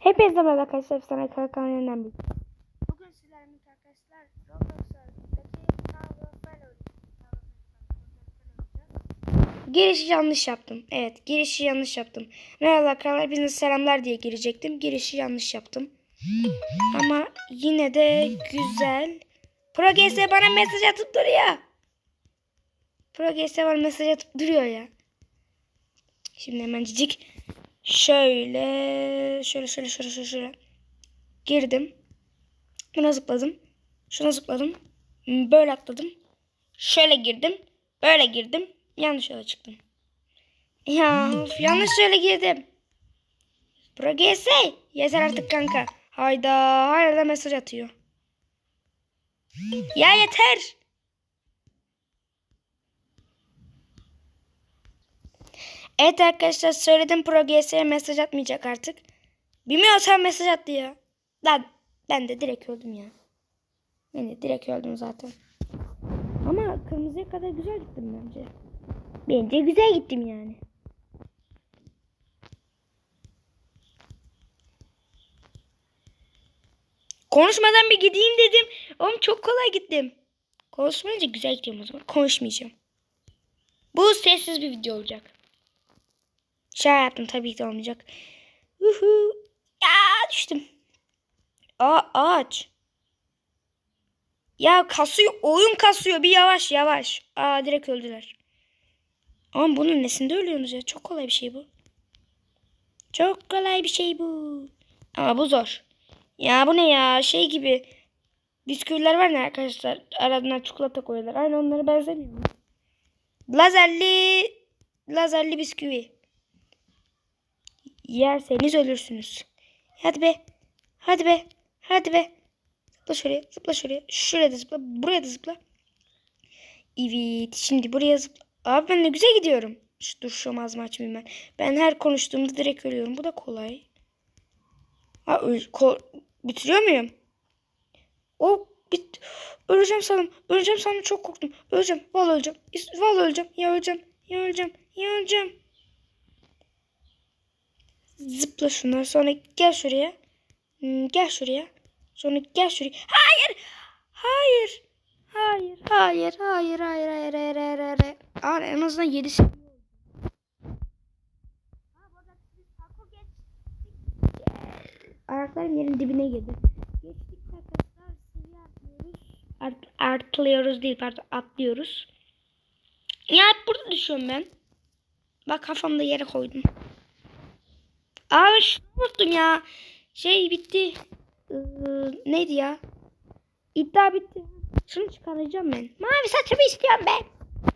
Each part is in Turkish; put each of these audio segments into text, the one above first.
Hepinize merhaba arkadaşlar. Sana kanalından bir. Bugün sizlerle arkadaşlar Roblox'taki. Girişi yanlış yaptım. Evet girişi yanlış yaptım. Merhaba arkadaşlar. Bize selamlar diye girecektim. Girişi yanlış yaptım. Ama yine de güzel. ProGS bana mesaj atıp duruyor. ProGS bana mesaj atıp duruyor ya. Şimdi hemen cicik. Şöyle. Şöyle şöyle şöyle şöyle. şöyle. Girdim. Buna zıpladım. Şuna zıpladım. Böyle atladım. Şöyle girdim. Böyle girdim. Yanlış yola çıktım. Ya of, yanlış yola girdim. ProGS. Yeter artık kanka. Hayda. Hala mesaj atıyor. Ya yeter. Evet arkadaşlar söyledim ProGS'ye mesaj atmayacak artık. Bilmiyorsan mesaj attı ya. Lan ben de direkt öldüm ya. Ben de direkt öldüm zaten. Ama kırmızıya kadar güzel gittim bence. Bence güzel gittim yani. Konuşmadan bir gideyim dedim. Oğlum çok kolay gittim. Konuşmayınca güzel gidiyorum o zaman. Konuşmayacağım. Bu sessiz bir video olacak. Şaka yaptım tabii ki olmayacak. Uhu. Ya düştüm. Aa ağaç. Ya kasıyor. Oyun kasıyor. Bir yavaş yavaş. Aa direkt öldüler. Ama bunun nesinde ölüyorsunuz ya? Çok kolay bir şey bu. Çok kolay bir şey bu. Ama bu zor. Ya bu ne ya? Şey gibi. Bisküviler var ya arkadaşlar. Aralarına çikolata koyuyorlar. Aynı onlara benzemiyor mu? Lazerli lazerli bisküvi. Yerseniz ölürsünüz. Hadi be. Hadi be. Hadi be. Zıpla şuraya. Zıpla şuraya. Şuraya da zıpla. Buraya da zıpla. Evet. Şimdi buraya zıpla. Abi ben de güzel gidiyorum. Şu, dur şu ağzımı açmayayım ben. Ben her konuştuğumda direkt ölüyorum. Bu da kolay. Ha, öl- ko- bitiriyor muyum? O bit öleceğim sandım. Öleceğim sandım çok korktum. Öleceğim. Vallahi öleceğim. Vallahi öleceğim. Ya öleceğim. Ya öleceğim. Ya öleceğim. Zıpla şuna. Sonra gel şuraya. Hmm, gel şuraya. Sonra gel şuraya. Hayır. Hayır. Hayır. Hayır. Hayır. Hayır. Hayır. Hayır. Hayır. Hayır. Aa, en azından 7 seviye oldu. Ayaklarım yerin dibine girdi. Geçtik arkadaşlar. Seviye atlıyoruz. Art, artılıyoruz değil pardon atlıyoruz. Ya burada düşüyorum ben. Bak kafamda yere koydum. Şunu unuttum ya. Şey bitti. Ee, neydi ya? İddia bitti. Şunu çıkaracağım ben. Mavi saçımı istiyorum ben.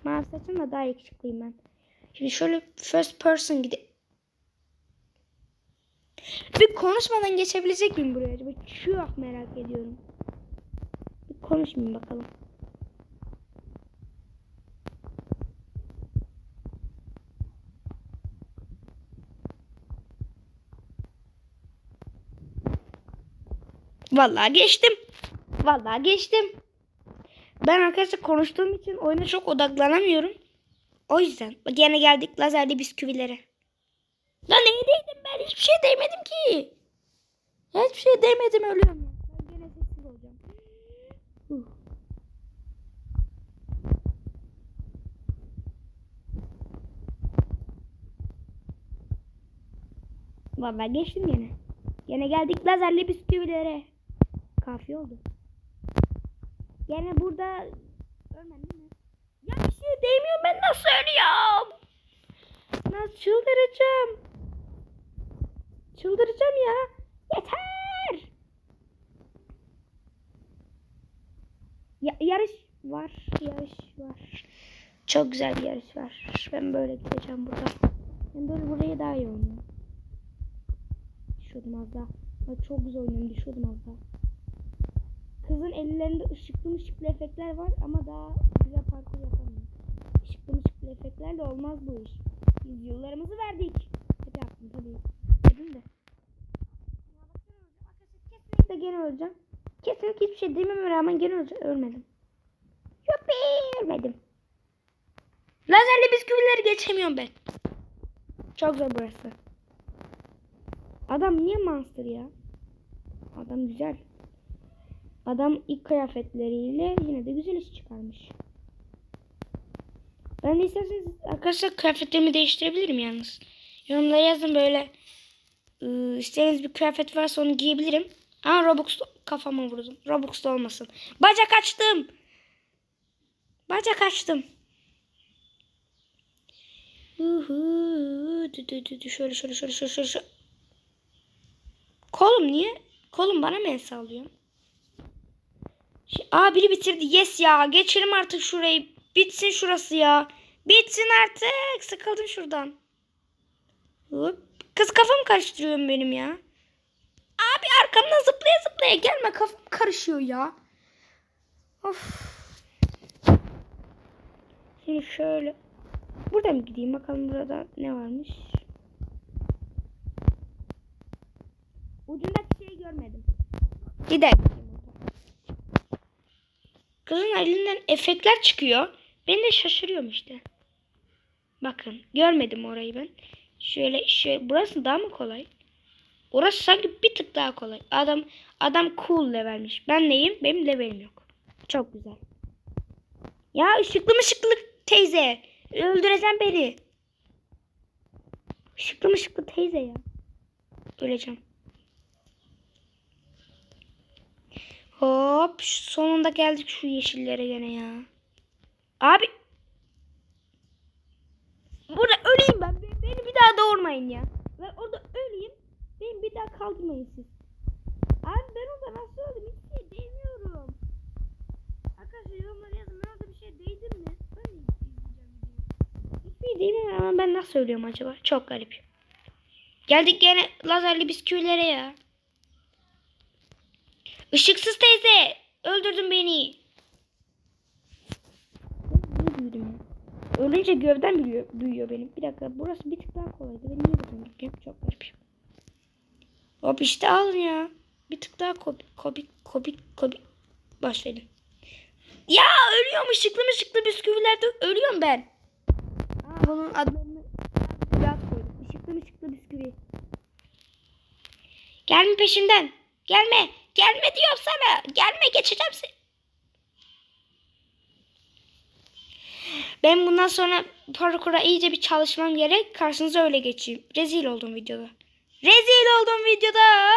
Mavi saçımla daha yakışıklıyım ben. Şimdi şöyle first person gidip bir konuşmadan geçebilecek miyim buraya acaba? Çok merak ediyorum. Bir konuşmayayım bakalım. Vallahi geçtim. Vallahi geçtim. Ben arkadaşlar konuştuğum için oyuna çok odaklanamıyorum. O yüzden bak yine geldik lazerli bisküvilere. Lan neye değdim ben? Hiçbir şey değmedim ki. Hiçbir şey değmedim ölüyorum ya. Ben gene sessiz olacağım. Vallahi geçtim yine. Yine geldik lazerli bisküvilere. Kafi oldu. Gene burada ölmedin mi? Ya bir şey değmiyor ben nasıl ölüyorum? Nasıl çıldıracağım? Çıldıracağım ya. Yeter. Ya, yarış var. Yarış var. Çok güzel bir yarış var. Ben böyle gideceğim burada. Ben böyle buraya daha iyi oynuyorum. Düşüyordum az daha. Bak çok güzel oynuyorum. Düşüyordum az daha. Kızın ellerinde ışıklı ışıklı efektler var ama daha güzel parkur yapamıyor. Işıklı ışıklı efektlerle olmaz bu iş. Biz yıllarımızı verdik. Hep yaptım tabii. Dedim de. Kesinlikle gene öleceğim. Kesinlikle hiçbir şey dememe rağmen gene öleceğim. Ölmedim. Yuppi ölmedim. Lazerli bisküvileri geçemiyorum ben. Çok zor burası. Adam niye monster ya? Adam güzel. Adam ilk kıyafetleriyle yine de güzel iş çıkarmış. Ben de isterseniz arkadaşlar kıyafetlerimi değiştirebilirim yalnız. Yorumlara yazın böyle ıı, istediğiniz bir kıyafet varsa onu giyebilirim. Ama Robux kafama vurdum. Robux'ta olmasın. Bacak açtım. Bacak açtım. Şöyle şöyle şöyle şöyle. şöyle. Kolum niye? Kolum bana mı el sallıyor? Şey- Aa biri bitirdi. Yes ya. Geçelim artık şurayı. Bitsin şurası ya. Bitsin artık. Sıkıldım şuradan. Hop. Kız kafam karıştırıyorum benim ya. Abi arkamdan zıplaya zıplaya gelme. Kafam karışıyor ya. Of. Şimdi şöyle. Burada mı gideyim? Bakalım burada ne varmış. Ucundaki şeyi görmedim. Gidelim. Kızın elinden efektler çıkıyor. Ben de şaşırıyorum işte. Bakın görmedim orayı ben. Şöyle şöyle burası daha mı kolay? Orası sanki bir tık daha kolay. Adam adam cool levelmiş. Ben neyim? Benim levelim yok. Çok güzel. Ya ışıklı mışıklı teyze. Öldüreceğim beni. Işıklı mışıklı teyze ya. Öleceğim. Hop sonunda geldik şu yeşillere gene ya. Abi. Burada öleyim ben. Be- Beni bir daha doğurmayın ya. Ben orada öleyim. Beni bir daha kaldırmayın siz. Abi ben orada nasıl öldüm? Hiçbir şey değmiyorum. Arkadaşlar yorumlara yazın. Ben orada bir şey değdim mi? Ben de izleyeceğim videoyu. Hiçbir şey değmiyorum ama ben nasıl ölüyorum acaba? Çok garip. Geldik gene lazerli bisküvilere ya. Işıksız teyze. Öldürdün beni. Ölünce gövden büyüyor, büyüyor benim. Bir dakika burası bir tık daha kolaydı. Ben niye buradan gitmiyorum? Çok garip. Hop işte alın ya. Bir tık daha komik komik komik. Boş verin. Ya ölüyorum ışıklı ışıklı bisküvilerde ölüyorum ben. Aa, bunun adını biraz koydum. Işıklı ışıklı bisküvi. Gelme peşimden. Gelme. Gelme diyorum sana. Gelme geçeceğim seni. Ben bundan sonra parkura iyice bir çalışmam gerek. Karşınıza öyle geçeyim. Rezil oldum videoda. Rezil oldum videoda.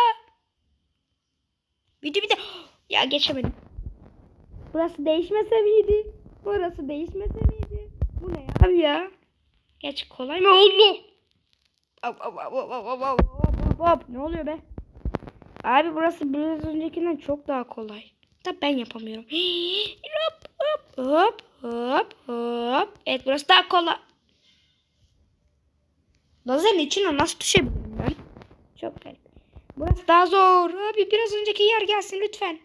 Video bir de... Ya geçemedim. Burası değişmese miydi? Burası değişmese miydi? Bu ne ya? Abi ya. Geç kolay mı oldu? Hop, hop, hop, hop, hop, hop, hop, hop. Ne oluyor be? Abi burası biraz öncekinden çok daha kolay. Da ben yapamıyorum. hop hop hop hop hop. Evet burası daha kolay. Lazerin içine nasıl düşebilirim ben? Çok garip. Burası daha zor. Abi biraz önceki yer gelsin lütfen.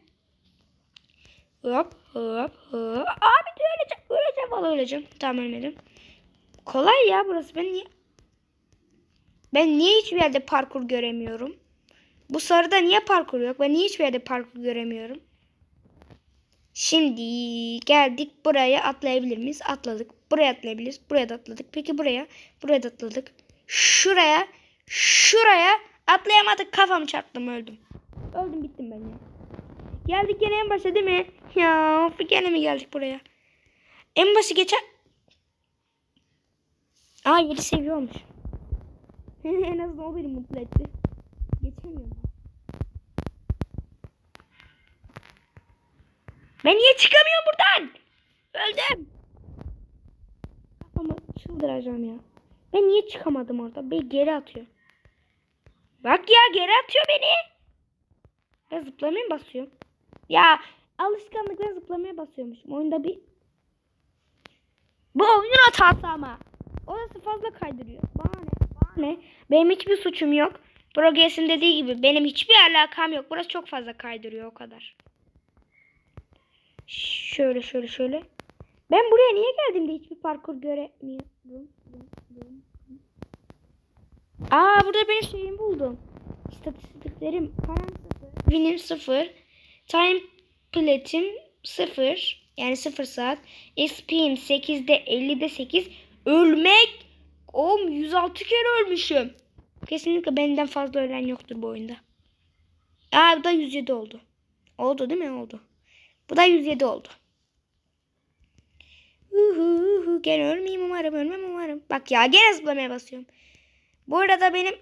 Hop hop hop. Abi öleceğim. Öleceğim valla öleceğim. Tamam ölmedim. Kolay ya burası. Ben niye... Ben niye hiçbir yerde parkur göremiyorum? Bu sarıda niye parkur yok? Ben niye hiçbir yerde parkur göremiyorum? Şimdi geldik buraya atlayabilir miyiz? Atladık. Buraya atlayabiliriz. Buraya da atladık. Peki buraya? Buraya da atladık. Şuraya. Şuraya. Atlayamadık. Kafamı çarptım öldüm. Öldüm bittim ben ya. Geldik gene en başa değil mi? Ya of, gene mi geldik buraya? En başı geçer. Aa 7 seviye olmuş. en azından o beni mutlu etti. Geçemiyorum. Ben niye çıkamıyorum buradan? Öldüm. Ama çıldıracağım ya. Ben niye çıkamadım orada? Beni geri atıyor. Bak ya geri atıyor beni. Ben zıplamaya basıyorum? Ya alışkanlıkla zıplamaya basıyormuşum. Oyunda bir... Bu oyunun hatası ama. Orası fazla kaydırıyor. Bana ne? Bana ne? Benim hiçbir suçum yok. Progres'in dediği gibi benim hiçbir alakam yok. Burası çok fazla kaydırıyor o kadar. Şöyle şöyle şöyle. Ben buraya niye geldim de hiçbir parkur göremiyorum. Aa burada benim şeyimi buldum. İstatistiklerim. Winim sıfır. Time plate'im sıfır. Yani sıfır saat. XP'm 8'de 50'de 8. Ölmek. Oğlum 106 kere ölmüşüm. Kesinlikle benden fazla ölen yoktur bu oyunda. Aa bu da 107 oldu. Oldu değil mi? Oldu. Bu da 107 oldu. Uhu, uhu. Gene ölmeyeyim umarım. Ölmem umarım. Bak ya gene zıplamaya basıyorum. Bu arada benim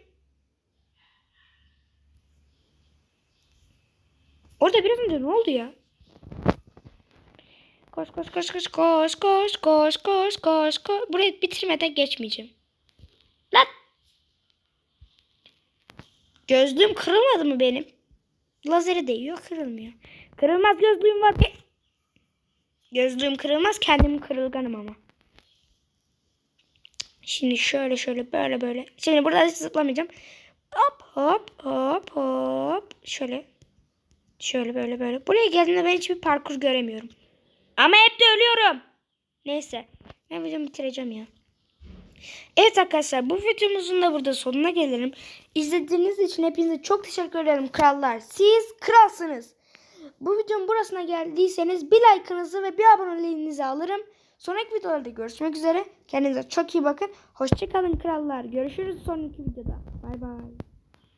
Orada biraz önce ne oldu ya? Koş koş koş koş koş koş koş koş koş koş. Burayı bitirmeden geçmeyeceğim. Lan. Gözlüğüm kırılmadı mı benim? Lazeri değiyor kırılmıyor. Kırılmaz gözlüğüm var. Gözlüğüm kırılmaz kendim kırılganım ama. Şimdi şöyle şöyle böyle böyle. Şimdi burada hiç zıplamayacağım. Hop hop hop hop. Şöyle. Şöyle böyle böyle. Buraya geldiğimde ben hiçbir parkur göremiyorum. Ama hep de ölüyorum. Neyse. Ben videomu bitireceğim ya. Evet arkadaşlar bu videomuzun da burada sonuna gelelim. İzlediğiniz için hepinize çok teşekkür ederim krallar. Siz kralsınız. Bu videonun burasına geldiyseniz bir like'ınızı ve bir aboneliğinizi alırım. Sonraki videolarda görüşmek üzere. Kendinize çok iyi bakın. Hoşçakalın krallar. Görüşürüz sonraki videoda. Bay bay.